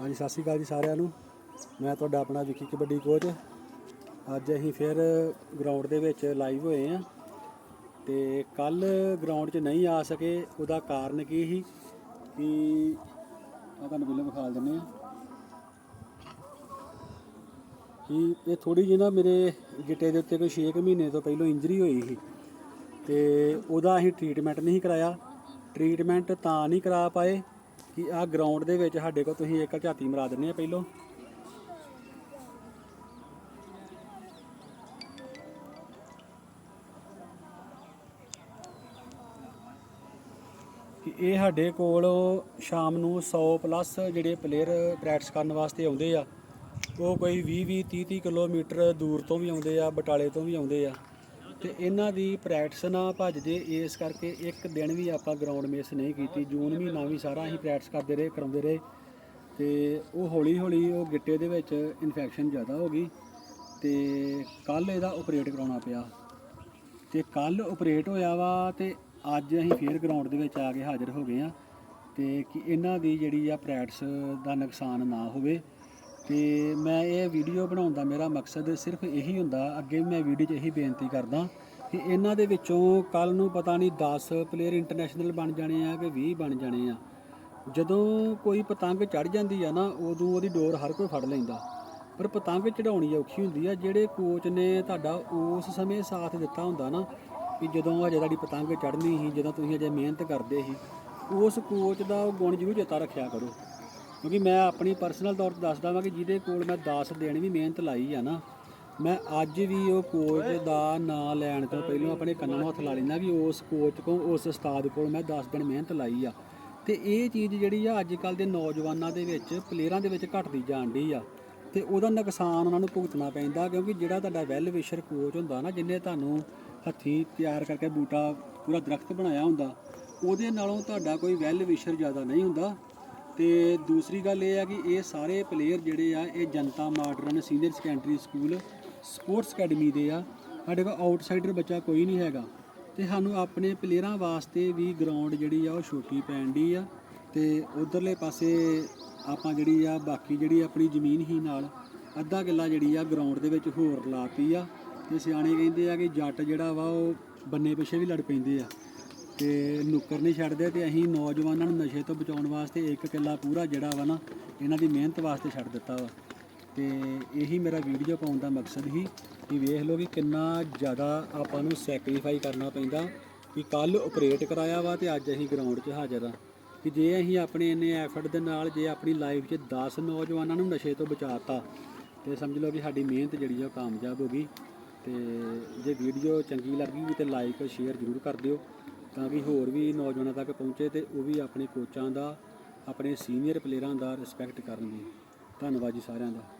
ਹਾਂਜੀ, ਸਤਿ ਸ਼੍ਰੀ ਅਕਾਲ ਜੀ ਸਾਰਿਆਂ ਨੂੰ। ਮੈਂ ਤੁਹਾਡਾ ਆਪਣਾ ਵਿੱਕੀ ਕਬੱਡੀ ਕੋਚ ਅੱਜ ਅਸੀਂ ਫਿਰ ਗਰਾਊਂਡ ਦੇ ਵਿੱਚ ਲਾਈਵ ਹੋਏ ਆ ਤੇ ਕੱਲ ਗਰਾਊਂਡ 'ਚ ਨਹੀਂ ਆ ਸਕੇ, ਉਹਦਾ ਕਾਰਨ ਕੀ ਸੀ? ਕਿ ਆ ਤੁਹਾਨੂੰ ਬਿੱਲ ਵਿਖਾ ਦਿੰਦੇ ਆ ਕਿ ਇਹ ਥੋੜੀ ਜਿਹੀ ਨਾ ਮੇਰੇ ਗਿੱਟੇ ਦੇ ਉੱਤੇ ਕੋਈ 6 ਮਹੀਨੇ ਤੋਂ ਪਹਿਲਾਂ ਇੰਜਰੀ ਹੋਈ ਸੀ। ਤੇ ਉਹਦਾ ਅਸੀਂ ਟ੍ਰੀਟਮੈਂਟ ਨਹੀਂ ਕਰਾਇਆ। ਟ੍ਰੀਟਮੈਂਟ ਤਾਂ ਨਹੀਂ ਕਰਾ ਪਾਏ। ਕਿ ਆਹ ਗਰਾਊਂਡ ਦੇ ਵਿੱਚ ਸਾਡੇ ਕੋਲ ਤੁਸੀਂ ਇੱਕ ਝਾਤੀ ਮਰਾ ਦਿੰਦੇ ਆ ਪਹਿਲੋਂ। ਕਿ ਇਹ ਸਾਡੇ ਕੋਲ ਸ਼ਾਮ ਨੂੰ 100 ਪਲੱਸ ਜਿਹੜੇ ਪਲੇਅਰ ਪ੍ਰੈਕਟਿਸ ਕਰਨ ਵਾਸਤੇ ਆਉਂਦੇ ਆ, ਉਹ ਕੋਈ 20 20 30 30 ਕਿਲੋਮੀਟਰ ਦੂਰ ਤੋਂ ਵੀ ਆਉਂਦੇ ਆ, ਬਟਾਲੇ ਤੋਂ ਵੀ ਆਉਂਦੇ ਆ। ਤੇ ਇਹਨਾਂ ਦੀ ਪ੍ਰੈਕਟਿਸ ਨਾ ਭੱਜ ਜੇ ਇਸ ਕਰਕੇ ਇੱਕ ਦਿਨ ਵੀ ਆਪਾਂ ਗਰਾਊਂਡ ਮਿਸ ਨਹੀਂ ਕੀਤੀ, ਜੂਨ ਮਹੀਨਾ ਵੀ ਸਾਰਾ ਅਸੀਂ ਪ੍ਰੈਕਟਿਸ ਕਰਦੇ ਰਹੇ, ਕਰਾਉਂਦੇ ਰਹੇ ਤੇ ਉਹ ਹੌਲੀ ਹੌਲੀ ਉਹ ਗਿੱਟੇ ਦੇ ਵਿੱਚ ਇਨਫੈਕਸ਼ਨ ਜ਼ਿਆਦਾ ਹੋ ਗਈ ਤੇ ਕੱਲ ਇਹਦਾ ਆਪਰੇਟ ਕਰਾਉਣਾ ਪਿਆ। ਤੇ ਕੱਲ ਆਪਰੇਟ ਹੋਇਆ ਵਾ ਤੇ ਅੱਜ ਅਸੀਂ ਫੇਰ ਗਰਾਊਂਡ ਦੇ ਵਿੱਚ ਆ ਕੇ ਹਾਜ਼ਰ ਹੋ ਗਏ ਆ ਤੇ ਕਿ ਇਹਨਾਂ ਦੀ ਜਿਹੜੀ ਆ ਪ੍ਰੈਕਟਿਸ ਦਾ ਨੁਕਸਾਨ ਨਾ ਹੋਵੇ। ਤੇ ਮੈਂ ਇਹ ਵੀਡੀਓ ਬਣਾਉਣ ਦਾ ਮੇਰਾ ਮਕਸਦ ਸਿਰਫ ਇਹੀ ਹੁੰਦਾ, ਅੱਗੇ ਮੈਂ ਵੀਡੀਓ 'ਚ ਇਹੀ ਬੇਨਤੀ ਕਰਦਾ ਕਿ ਇਹਨਾਂ ਦੇ ਵਿੱਚੋਂ ਕੱਲ ਨੂੰ ਪਤਾ ਨਹੀਂ 10 ਪਲੇਅਰ ਇੰਟਰਨੈਸ਼ਨਲ ਬਣ ਜਾਣੇ ਆ ਕਿ 20 ਬਣ ਜਾਣੇ ਆ। ਜਦੋਂ ਕੋਈ ਪਤੰਗ ਚੜ ਜਾਂਦੀ ਆ ਨਾ, ਉਦੋਂ ਉਹਦੀ ਡੋਰ ਹਰ ਕੋਈ ਫੜ ਲੈਂਦਾ। ਪਰ ਪਤੰਗ ਚੜਾਉਣੀ ਔਖੀ ਹੁੰਦੀ ਆ, ਜਿਹੜੇ ਕੋਚ ਨੇ ਤੁਹਾਡਾ ਉਸ ਸਮੇਂ ਸਾਥ ਦਿੱਤਾ ਹੁੰਦਾ ਨਾ ਕਿ ਜਦੋਂ ਅਜੇ ਤੁਹਾਡੀ ਪਤੰਗ ਚੜ੍ਹਨੀ ਸੀ, ਜਦੋਂ ਤੁਸੀਂ ਅਜੇ ਮਿਹਨਤ ਕਰਦੇ ਸੀ, ਉਸ ਕੋਚ ਦਾ ਉਹ ਗੁਣ ਜ਼ਰੂਰ ਚੇਤਾ ਰੱਖਿਆ ਕਰੋ। ਕਿਉਂਕਿ ਮੈਂ ਆਪਣੀ ਪਰਸਨਲ ਤੌਰ ਤੇ ਦੱਸਦਾ ਵਾਂ ਕਿ ਜਿਹਦੇ ਕੋਲ ਮੈਂ 10 ਦਿਨ ਵੀ ਮਿਹਨਤ ਲਾਈ ਆ ਨਾ, ਮੈਂ ਅੱਜ ਵੀ ਉਹ ਕੋਚ ਦਾ ਨਾਂ ਲੈਣ ਤੋਂ ਪਹਿਲਾਂ ਆਪਣੇ ਕੰਨਾਂ ਨੂੰ ਹੱਥ ਲਾ ਲੈਂਦਾ ਕਿ ਉਸ ਕੋਚ ਕੋਲ, ਉਸ ਉਸਤਾਦ ਕੋਲ ਮੈਂ 10 ਦਿਨ ਮਿਹਨਤ ਲਾਈ ਆ। ਤੇ ਇਹ ਚੀਜ਼ ਜਿਹੜੀ ਆ ਅੱਜ ਕੱਲ ਦੇ ਨੌਜਵਾਨਾਂ ਦੇ ਵਿੱਚ ਪਲੇਅਰਾਂ ਦੇ ਵਿੱਚ ਘਟਦੀ ਜਾਣ ਡਈ ਆ। ਤੇ ਉਹਦਾ ਨੁਕਸਾਨ ਉਹਨਾਂ ਨੂੰ ਭੁਗਤਣਾ ਪੈਂਦਾ ਕਿਉਂਕਿ ਜਿਹੜਾ ਤੁਹਾਡਾ ਵੈਲ ਵਿਸ਼ਰ ਕੋਚ ਹੁੰਦਾ ਨਾ, ਜਿਹਨੇ ਤੁਹਾਨੂੰ ਹੱਥੀਂ ਤਿਆਰ ਕਰਕੇ ਬੂਟਾ ਪੂਰਾ ਦਰਖਤ ਬਣਾਇਆ ਹੁੰਦਾ, ਉਹਦੇ ਨਾਲੋਂ ਤੁਹਾਡਾ ਕੋਈ ਵੈਲ ਵਿਸ਼ਰ ਜ਼ਿਆਦਾ ਨਹੀਂ ਹੁੰਦਾ। ਤੇ ਦੂਸਰੀ ਗੱਲ ਇਹ ਆ ਕਿ ਇਹ ਸਾਰੇ ਪਲੇਅਰ ਜਿਹੜੇ ਆ, ਇਹ Janata modern senior secondary school sports academy ਦੇ ਆ। ਸਾਡੇ ਕੋਲ ਆਊਟਸਾਈਡਰ ਬੱਚਾ ਕੋਈ ਨਹੀਂ ਹੈਗਾ। ਤੇ ਸਾਨੂੰ ਆਪਣੇ ਪਲੇਅਰਾਂ ਵਾਸਤੇ ਵੀ ਗਰਾਊਂਡ ਜਿਹੜੀ ਆ, ਉਹ ਛੋਟੀ ਪੈਣ ਦੀ ਆ। ਤੇ ਉਧਰਲੇ ਪਾਸੇ ਆਪਾਂ ਜਿਹੜੀ ਆ, ਬਾਕੀ ਜਿਹੜੀ ਆਪਣੀ ਜ਼ਮੀਨ ਹੀ ਨਾਲ ਅੱਧਾ ਕਿੱਲਾ ਜਿਹੜੀ ਆ ਗਰਾਊਂਡ ਦੇ ਵਿੱਚ ਹੋਰ ਲਾਤੀ ਆ। ਤੇ ਸਿਆਣੇ ਕਹਿੰਦੇ ਆ ਕਿ ਜੱਟ ਜਿਹੜਾ ਵਾ, ਉਹ ਬੰਨੇ ਪਿੱਛੇ ਵੀ ਲੜ ਪੈਂਦੇ ਆ। ਤੇ ਨੁੱਕਰ ਨਹੀਂ ਛੱਡਦੇ ਤੇ ਅਸੀਂ ਨੌਜਵਾਨਾਂ ਨੂੰ ਨਸ਼ੇ ਤੋਂ ਬਚਾਉਣ ਵਾਸਤੇ ਇੱਕ ਕਿੱਲਾ ਪੂਰਾ ਜਿਹੜਾ ਵਾ ਨਾ, ਇਹਨਾਂ ਦੀ ਮਿਹਨਤ ਵਾਸਤੇ ਛੱਡ ਦਿੱਤਾ ਵਾ। ਤੇ ਇਹੀ ਮੇਰਾ ਵੀਡੀਓ ਪਾਉਣ ਦਾ ਮਕਸਦ ਸੀ ਕਿ ਵੇਖ ਲਓ ਕਿ ਕਿੰਨਾ ਜ਼ਿਆਦਾ ਆਪਾਂ ਨੂੰ ਸੈਕਰੀਫਾਈ ਕਰਨਾ ਪੈਂਦਾ ਕਿ ਕੱਲ ਆਪਰੇਟ ਕਰਾਇਆ ਵਾ ਤੇ ਅੱਜ ਅਸੀਂ ਗਰਾਊਂਡ 'ਚ ਹਾਜ਼ਰ ਆ। ਕਿ ਜੇ ਅਸੀਂ ਆਪਣੇ ਇੰਨੇ ਐਫਰਟ ਦੇ ਨਾਲ, ਜੇ ਆਪਣੀ ਲਾਈਫ 'ਚ 10 ਨੌਜਵਾਨਾਂ ਨੂੰ ਨਸ਼ੇ ਤੋਂ ਬਚਾਤਾ ਤੇ ਸਮਝ ਲਓ ਕਿ ਸਾਡੀ ਮਿਹਨਤ ਜਿਹੜੀ ਆ ਉਹ ਕਾਮਯਾਬ ਹੋ ਗਈ। ਤੇ ਜੇ ਵੀਡੀਓ ਚੰਗੀ ਲੱਗੀ ਤੇ ਲਾਈਕ ਸ਼ੇਅਰ ਜ਼ਰੂਰ ਕਰ ਦਿਓ। ਤਾਂ ਕਿ ਹੋਰ ਵੀ ਨੌਜਵਾਨਾਂ ਤੱਕ ਪਹੁੰਚੇ ਤੇ ਉਹ ਵੀ ਆਪਣੇ ਕੋਚਾਂ ਦਾ, ਆਪਣੇ ਸੀਨੀਅਰ ਪਲੇਅਰਾਂ ਦਾ ਰਿਸਪੈਕਟ ਕਰਨਗੇ। ਧੰਨਵਾਦ ਜੀ ਸਾਰਿਆਂ ਦਾ।